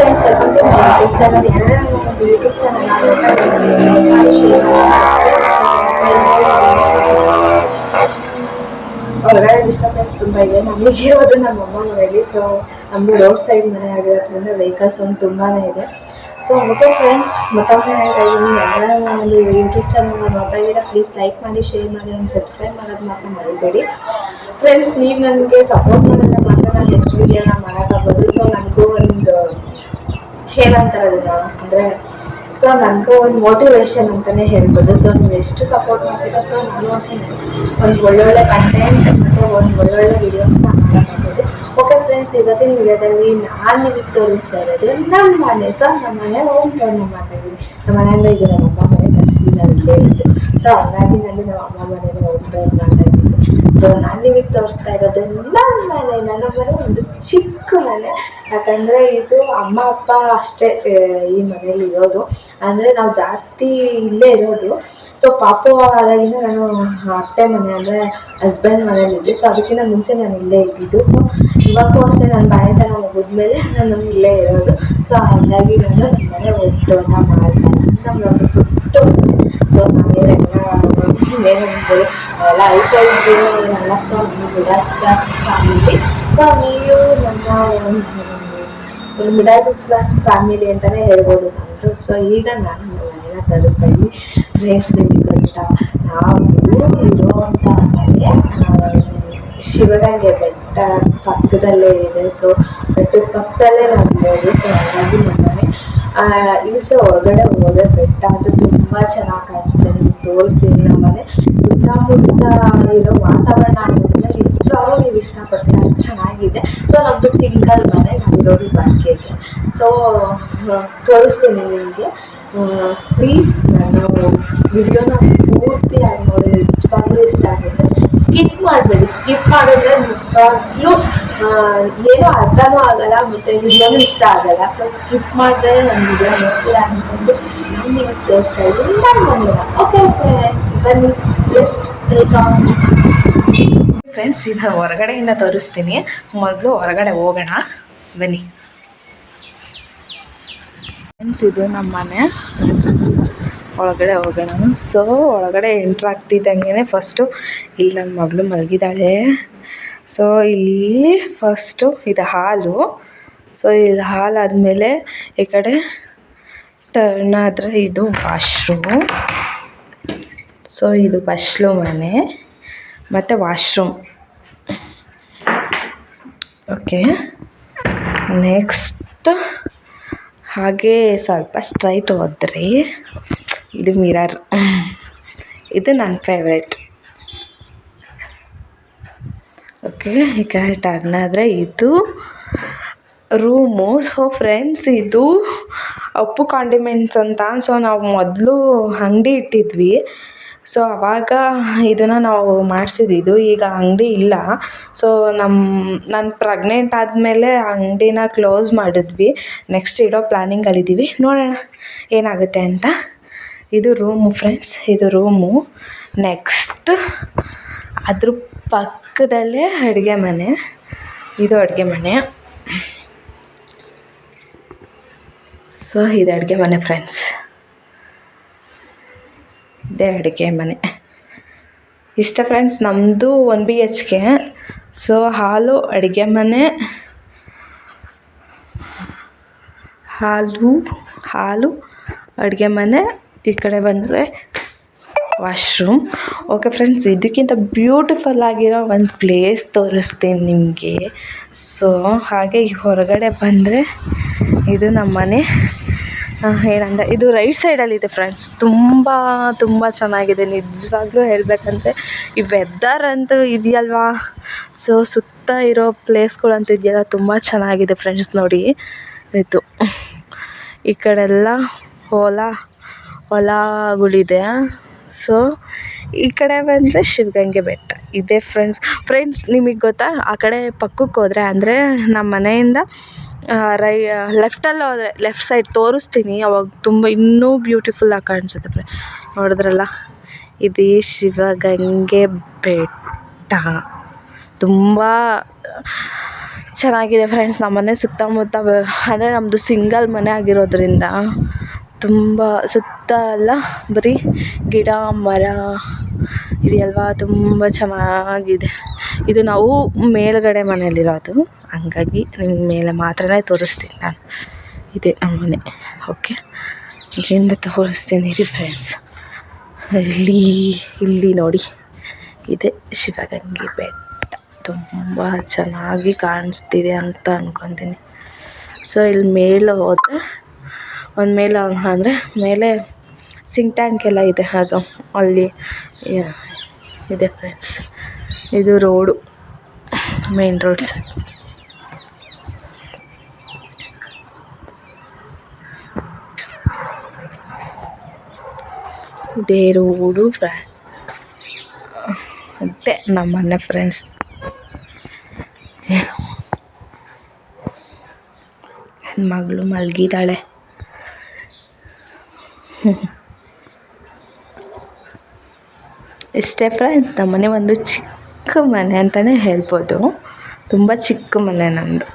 Friends welcome to my YouTube channel ಹೊರಗಡೆ disturbance ತುಂಬ ಇದೆ ನಮಗೆ ಇರೋದು ನಮ್ಮ ಅಮ್ಮ ಮನೆಯಲ್ಲಿ ಸೊ ನಮ್ಮದು ರೋಡ್ ಸೈಡ್ ಮನೆ ಆಗಿರೋದ್ರಿಂದ ವೆಹಿಕಲ್ಸ್ ಒಂದು ತುಂಬಾ ಇದೆ ಸೊ ಓಕೆ ಫ್ರೆಂಡ್ಸ್ ಮತ್ತೊಮ್ಮೆ ಹೇಳ್ತಾ ಇದ್ದೀನಿ ಒಂದು ಯೂಟ್ಯೂಬ್ ಚಾನಲ್ನ ನೋಡ್ತಾ ಇದ್ದೀರಾ ಪ್ಲೀಸ್ ಲೈಕ್ ಮಾಡಿ ಶೇರ್ ಮಾಡಿ ಒಂದು ಸಬ್ಸ್ಕ್ರೈಬ್ ಮಾಡೋದು ಮಾತ್ರ ಮರಿಬೇಡಿ ಫ್ರೆಂಡ್ಸ್ ನೀವು ನನಗೆ ಸಪೋರ್ಟ್ ಮಾಡಿದ್ರೆ ಮಾತ್ರ ನಾನು ನೆಕ್ಸ್ಟ್ ವೀಡಿಯೋನ ಮಾಡೋಕ್ಕಾಗೋದು. ಸೊ ನನಗೂ ಏನಂತಾರೆ ಅಂದರೆ, ಸೊ ನನಗೂ ಒಂದು ಮೋಟಿವೇಶನ್ ಅಂತಲೇ ಹೇಳ್ಬೋದು. ಸೊ ನೀವು ಎಷ್ಟು ಸಪೋರ್ಟ್ ಮಾಡ್ತೀರಾ, ಸೊ ನಾನು ಅಷ್ಟೇ. ಒಂದು ಒಳ್ಳೊಳ್ಳೆ ಕಂಟೆಂಟ್ ಮತ್ತು ಒಂದು ಒಳ್ಳೊಳ್ಳೆ ವೀಡಿಯೋಸ್ನ ಮಾಡೋಕ್ಕಾಗೋದು ಓಕೆ ಫ್ರೆಂಡ್ಸ್ ಇವತ್ತಿನ ವಿಡಿಯೋದಲ್ಲಿ ನಾನು ನಿಮಗೆ ತೋರಿಸ್ತಾ ಇರೋದು ನಮ್ಮ ಮನೆ. ಸೊ ನಮ್ಮ ಮನೆ ಹೋಮ್ ಟೌನ್ ಮಾಡ್ತಾ ಇದ್ದೀನಿ. ನಮ್ಮ ಮನೆಯಿಂದ ಇದು ನಮ್ಮ ಅಮ್ಮ ಮನೆ, ಜಾಸ್ತಿ ನಾನು ಇಲ್ಲೇ ಸೊ ಹಂಗಾಗಿ ನಾನು ನಮ್ಮ ಅಮ್ಮ ಮನೇಲಿ ಹೋಮ್ ಟೌನ್ ಸೊ ನಾನು ನಿಮಗೆ ತೋರಿಸ್ತಾ ಇರೋದು ನನ್ನ ಮನೆ ನನ್ನ ಮನೆ ಒಂದು ಚಿಕ್ಕ ಮನೆ ಯಾಕಂದರೆ ಇದು ಅಮ್ಮ, ಅಪ್ಪ ಅಷ್ಟೇ ಈ ಮನೇಲಿ ಇರೋದು. ಅಂದರೆ ನಾವು ಜಾಸ್ತಿ ಇಲ್ಲೇ ಇರೋದು. ಸೊ ಪಾಪು ಆದಾಗಿಂದ ನಾನು ಅತ್ತೆ ಮನೆ, ಅಂದರೆ ಹಸ್ಬೆಂಡ್ ಮನೇಲಿದ್ದೆ ಸೊ ಅದಕ್ಕಿಂತ ಮುಂಚೆ ನಾನು ಇಲ್ಲೇ ಇದ್ದಿದ್ದು. ಸೊ ಇವಾಗೂ ಅಷ್ಟೇ ನನ್ನ ಬಾಳೆತನ ಮುಗಿದ್ಮೇಲೆ ನಾನು ಇಲ್ಲೇ ಇರೋದು. ಸೊ ಹಾಗಾಗಿ ನಾನು ನಮ್ಮ ಮನೆ ಒಟ್ಟು ಮಾಡ್ತಾ ನಮ್ಮ ಪುಟ್ಟು. ಸೊ ಏನಂದ್ರೆ ಎಲ್ಲ ಐಟಮ್ಸ್ ಎಲ್ಲ so middle class family so ನೀವು ನಮ್ಮ ಒಂದು ಮಿಡಲ್ ಕ್ಲಾಸ್ ಫ್ಯಾಮಿಲಿ ಅಂತಲೇ ಹೇಳ್ಬೋದು ನಮ್ಮದು ಸೊ ಈಗ ನಾನು ನಮ್ಮ ಮನೆನ ತರಿಸ್ತಾ ಇದ್ದೀನಿ. ಫ್ರೆಂಡ್ಸ್ ಅಂತ ನಾವು ಇರುವಂಥ ಶಿವಗಂಗೆ ಬೆಟ್ಟ ಪಕ್ಕದಲ್ಲೇ ಇದೆ. ಸೊ ಬೆಟ್ಟದ ಪಕ್ಕದಲ್ಲೇ ನಾವು ಸೊ ಆ, ಇಲ್ಲಿ ಸೊ ಹೊರಗಡೆ ಹೋದ್ರೆ ಬೆಟ್ಟ ಅದು ತುಂಬ ಚೆನ್ನಾಗಿ ಕಾಣಿಸುತ್ತೆ. ನಿಮ್ಗೆ ತೋರಿಸ್ತೀನಿ ನಮ್ಮ ಮನೆ ಸುತ್ತಮುತ್ತ ಇರೋ ವಾತಾವರಣ ಆಗೋದ್ರಿಂದ ನಿಜವಾಗ್ಲೂ ನೀವು ಇಷ್ಟಪಡ್ತೀರ ಅಷ್ಟು ಚೆನ್ನಾಗಿದೆ. ಸೊ ನಮ್ಮದು ಸಿಂಗಲ್ ಮನೆ ನಾವಿರೋದು ಬಾಕಿಗೆ ಸೊ ತೋರಿಸ್ತೀನಿ ನಿಮಗೆ. ಪ್ಲೀಸ್ ನಾನು ವಿಡಿಯೋನ ಪೂರ್ತಿಯಾಗಿ ನೋಡಿ ಸ್ಕಿಪ್ ಮಾಡಬೇಡಿ ಸ್ಕಿಪ್ ಮಾಡಿದ್ರೆ ನಿಜವಾಗ್ಲೂ ಏನೂ ಅರ್ಥನೂ ಆಗಲ್ಲ ಮತ್ತೆ ವಿಡಿಯೋನೂ ಇಷ್ಟ ಆಗಲ್ಲ. ಸೊ ಸ್ಕಿಪ್ ಮಾಡಿದ್ರೆ ನನ್ನ ವಿಡಿಯೋ ನೋಡ್ತೀರಾ ಅಂದ್ಕೊಂಡು ನಿಮಗೆ ತೋರಿಸ್ತಾ ಇದ್ದೀನಿ. ಓಕೆ ಫ್ರೆಂಡ್ಸ್ ಬನ್ನಿ. ಎಷ್ಟು ವೆಲ್ಕಮ್ ಫ್ರೆಂಡ್ಸ್ ಇದು ಹೊರಗಡೆಯಿಂದ ತೋರಿಸ್ತೀನಿ. ಮೊದಲು ಹೊರಗಡೆ ಹೋಗೋಣ. ಬನ್ನಿ. ಫ್ರೆಂಡ್ಸ್ ಇದು ನಮ್ಮ ಮನೆ. ಒಳಗಡೆ ಹೋಗೋಣ. ಸೊ ಒಳಗಡೆ ಎಂಟ್ರ್ ಆಗ್ತಿದ್ದಂಗೆ ಫಸ್ಟು ಇಲ್ಲಿ ನನ್ನ ಮಗಳು ಮಲಗಿದ್ದಾಳೆ ಸೊ ಇಲ್ಲಿ ಫಸ್ಟು ಇದು ಹಾಲು. ಸೊ ಇಲ್ಲಿ ಹಾಲು ಆದಮೇಲೆ ಈ ಕಡೆ ಟರ್ನ್ ಆದರೆ ಇದು ವಾಶ್ರೂಮ್ ಸೊ ಇದು ಬಸ್ಲು ಮನೆ. ಮತ್ತು ವಾಶ್ರೂಮ್ ಓಕೆ ನೆಕ್ಸ್ಟ್ ಹಾಗೆ ಸ್ವಲ್ಪ ಸ್ಟ್ರೈಟ್ ಹೋದ್ರಿ. ಇದು ಮಿರರ್. ಇದು ನನ್ನ ಫೇವ್ರೇಟ್ ಓಕೆ ಈ ಕಡೆ ಇದು ರೂಮು ಸೊ ಫ್ರೆಂಡ್ಸ್ ಇದು ಅಪ್ಪು ಕಾಂಡಿಮೆಂಟ್ಸ್ ಅಂತ. ಸೊ ನಾವು ಮೊದಲು ಅಂಗಡಿ ಇಟ್ಟಿದ್ವಿ. ಸೊ ಅವಾಗ ಇದನ್ನು ನಾವು ಮಾಡಿಸಿದ್ದು ಈಗ ಅಂಗಡಿ ಇಲ್ಲ. ಸೊ ನಮ್ಮ ನಾನು ಪ್ರೆಗ್ನೆಂಟ್ ಆದಮೇಲೆ ಅಂಗಡಿನ ಕ್ಲೋಸ್ ಮಾಡಿದ್ವಿ. ನೆಕ್ಸ್ಟ್ ಇಡೋ ಪ್ಲ್ಯಾನಿಂಗಲ್ಲಿದ್ದೀವಿ ನೋಡೋಣ, ಏನಾಗುತ್ತೆ ಅಂತ. ಇದು ರೂಮು ಫ್ರೆಂಡ್ಸ್ ಇದು ರೂಮು ನೆಕ್ಸ್ಟ್ ಅದ್ರ ಪಕ್ಕದಲ್ಲೇ ಅಡುಗೆ ಮನೆ. ಇದು ಅಡುಗೆ ಮನೆ. ಸೊ ಇದು ಅಡುಗೆ ಮನೆ ಫ್ರೆಂಡ್ಸ್ ಇದೇ ಅಡುಗೆ ಮನೆ. ಇಷ್ಟ ಫ್ರೆಂಡ್ಸ್ ನಮ್ಮದು one B H K so hall, ಅಡುಗೆ ಮನೆ. ಹಾಲು ಹಾಲು, ಅಡುಗೆ ಮನೆ. ಈ ಕಡೆ ಬಂದರೆ ವಾಶ್ರೂಮ್ ಓಕೆ ಫ್ರೆಂಡ್ಸ್ ಇದಕ್ಕಿಂತ ಬ್ಯೂಟಿಫುಲ್ ಆಗಿರೋ ಒಂದು ಪ್ಲೇಸ್ ತೋರಿಸ್ತೀನಿ ನಿಮಗೆ. ಸೊ ಹಾಗೆ ಈ ಹೊರಗಡೆ ಬಂದರೆ ಇದು ನಮ್ಮ ಮನೆ ಏನಂದರೆ ಇದು ರೈಟ್ ಸೈಡಲ್ಲಿದೆ ಫ್ರೆಂಡ್ಸ್ ತುಂಬ ತುಂಬ ಚೆನ್ನಾಗಿದೆ. ನಿಜವಾಗ್ಲೂ ಹೇಳಬೇಕಂದ್ರೆ ಈ ವೆದರ್ ಅಂತೂ ಇದೆಯಲ್ವಾ? ಸೊ ಸುತ್ತ ಇರೋ ಪ್ಲೇಸ್ಗಳಂತೂ ಇದೆಯಲ್ಲ, ತುಂಬ ಚೆನ್ನಾಗಿದೆ ಫ್ರೆಂಡ್ಸ್ ನೋಡಿ. ಇದು ಈ ಕಡೆಲ್ಲ ಹೊಲ ಹೊಲಗಳಿದೆ. ಸೊ ಈ ಕಡೆ ಬಂದರೆ ಶಿವಗಂಗೆ ಬೆಟ್ಟ. ಇದೆ ಫ್ರೆಂಡ್ಸ್ ಫ್ರೆಂಡ್ಸ್ ನಿಮಗೆ ಗೊತ್ತಾ? ಆ ಕಡೆ ಪಕ್ಕಕ್ಕೆ ಹೋದರೆ ಅಂದರೆ ನಮ್ಮ ಮನೆಯಿಂದ ರೈ ಲೆಫ್ಟಲ್ಲಿ ಹೋದರೆ ಲೆಫ್ಟ್ ಸೈಡ್ ತೋರಿಸ್ತೀನಿ. ಅವಾಗ ತುಂಬ ಇನ್ನೂ ಬ್ಯೂಟಿಫುಲ್ಲಾಗಿ ಕಾಣಿಸುತ್ತೆ ಫ್ರೆಂಡ್ ನೋಡಿದ್ರಲ್ಲ? ಇದು ಶಿವಗಂಗೆ ಬೆಟ್ಟ. ತುಂಬ ಚೆನ್ನಾಗಿದೆ ಫ್ರೆಂಡ್ಸ್ ನಮ್ಮ ಮನೆ ಸುತ್ತಮುತ್ತ, ಅಂದರೆ ನಮ್ಮದು ಸಿಂಗಲ್ ಮನೆ ಆಗಿರೋದ್ರಿಂದ. ತುಂಬ ಸುತ್ತ ಎಲ್ಲ ಬರೀ ಗಿಡ, ಮರ ಇದೆಯಲ್ವಾ? ತುಂಬ ಚೆನ್ನಾಗಿದೆ. ಇದು ನಾವು ಮೇಲುಗಡೆ ಮನೆಯಲ್ಲಿರೋದು ಹಂಗಾಗಿ ನಿಮ್ಗೆ ಮೇಲೆ ಮಾತ್ರನೇ ತೋರಿಸ್ತೀನಿ ನಾನು. ಇದೆ ನಮ್ಮ ಮನೆ. ಓಕೆ ಇಲ್ಲಿಂದ ತೋರಿಸ್ತೀನಿ ಇರಿ ಫ್ರೆಂಡ್ಸ್ ಇಲ್ಲಿ ಇಲ್ಲಿ ನೋಡಿ. ಇದೆ ಶಿವಗಂಗೆ ಬೆಟ್ಟ. ತುಂಬ ಚೆನ್ನಾಗಿ ಕಾಣಿಸ್ತಿದೆ ಅಂತ ಅಂದ್ಕೊತೀನಿ ಸೊ ಇಲ್ಲಿ ಮೇಲೆ ಹೋದರೆ ಒಂದು ಮೇಲೆ ಅಂದರೆ ಮೇಲೆ ಸಿಂಕ್ ಟ್ಯಾಂಕ್ ಎಲ್ಲ ಇದೆ ಅದು. ಅಲ್ಲಿ ಇದೆ ಫ್ರೆಂಡ್ಸ್ ಇದು ರೋಡು ಮೇನ್ ರೋಡ್ ಸೈಡ್ ಇದೇ ರೋಡು ಫ್ರೆ ಅದೇ ನಮ್ಮನೆ ಫ್ರೆಂಡ್ಸ್ ನನ್ನ ಮಗಳು ಮಲಗಿದ್ದಾಳೆ. ಇಷ್ಟೇ ಫ್ರೆಂಡ್ಸ್ ನಮ್ಮನೆ ಒಂದು ಚಿಕ್ಕ ಮನೆ ಅಂತಲೇ ಹೇಳ್ಬೋದು. ತುಂಬ ಚಿಕ್ಕ ಮನೆ ನಮ್ಮದು